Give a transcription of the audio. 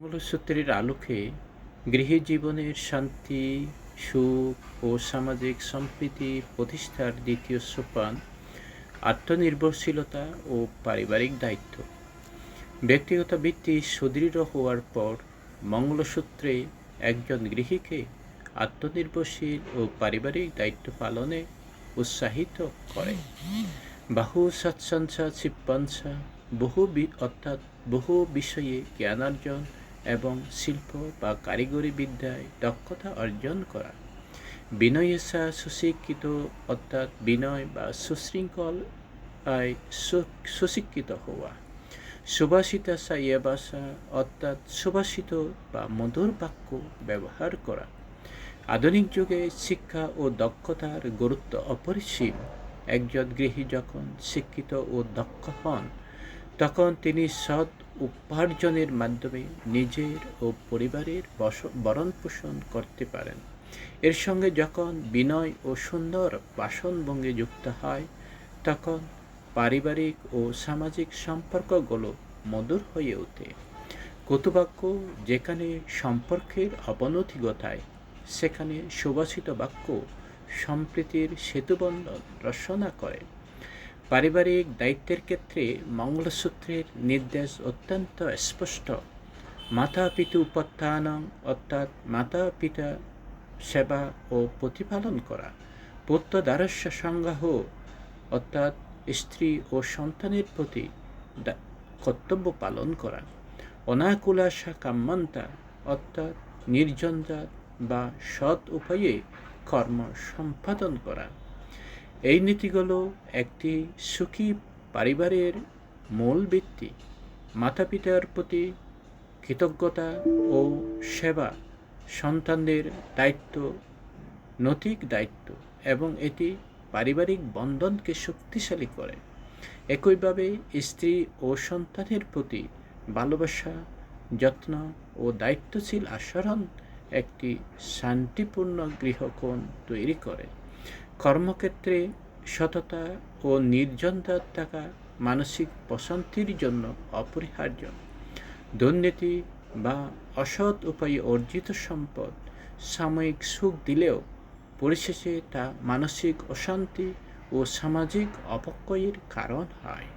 মূলসূত্রের আলোকে গৃহী জীবনের শান্তি, সুখ ও সামাজিক সম্প্রীতি প্রতিষ্ঠার দ্বিতীয় সোপান আত্মনির্ভরশীলতা ও পারিবারিক দায়িত্ব। ব্যক্তিগত ভিত্তি সুদৃঢ় হওয়ার পর মঙ্গলসূত্রে একজন গৃহীকে আত্মনির্ভরশীল ও পারিবারিক দায়িত্ব পালনে উৎসাহিত করে। বাহু সৎসংসা চিপ্পাংসা বহু অর্থাৎ বহু বিষয়ে জ্ঞানার্জন এবং শিল্প বা কারিগরি বিদ্যায় দক্ষতা অর্জন করা। বিনয়েসা সুশিক্ষিত অর্থাৎ বিনয় বা সুশৃঙ্খল সুশিক্ষিত হওয়া। সুভাষিতা সাইয়াবাসা অর্থাৎ সুভাষিত বা মধুর বাক্য ব্যবহার করা। আধুনিক যুগে শিক্ষা ও দক্ষতার গুরুত্ব অপরিসীম। একজন গৃহী যখন শিক্ষিত ও দক্ষ হন, তখন তিনি সৎ উপার্জনের মাধ্যমে নিজের ও পরিবারের ভরণ পোষণ করতে পারেন। এর সঙ্গে যখন বিনয় ও সুন্দর বাসনভঙ্গি যুক্ত হয়, তখন পারিবারিক ও সামাজিক সম্পর্কগুলো মধুর হয়ে ওঠে। কতুবাক্য যেখানে সম্পর্কের অবনতি ঘটায় সেখানে সুবাসিত বাক্য সম্প্রীতির সেতুবন্ধন রচনা করে। পারিবারিক দায়িত্বের ক্ষেত্রে মঙ্গলসূত্রের নির্দেশ অত্যন্ত স্পষ্ট। মাতা পিতু উপত্থানং, অর্থাৎ মাতা পিতা সেবা ও প্রতিপালন করা। পুত্র দ্বারস্য সংজ্ঞাহ, অর্থাৎ স্ত্রী ও সন্তানের প্রতি কর্তব্য পালন করা। অনাকুলাসা কাম্মান্তা অর্থাৎ নির্জনজাত বা সৎ উপায়ে কর্ম সম্পাদন করা। এই নীতিগুলো একটি সুখী পরিবারের মূল ভিত্তি। মাতা পিতার প্রতি কৃতজ্ঞতা ও সেবা সন্তানদের দায়িত্ব, নৈতিক দায়িত্ব এবং এটি পারিবারিক বন্ধনকে শক্তিশালী করে। একইভাবে স্ত্রী ও সন্তানের প্রতি ভালোবাসা, যত্ন ও দায়িত্বশীল আচরণ একটি শান্তিপূর্ণ গৃহকোণ তৈরি করে। কর্মক্ষেত্রে সততা ও নির্জনতা থাকা মানসিক প্রশান্তির জন্য অপরিহার্য। দুর্নীতি বা অসৎ উপায়ে অর্জিত সম্পদ সাময়িক সুখ দিলেও পরিশেষে তা মানসিক অশান্তি ও সামাজিক অপক্ষয়ের কারণ হয়।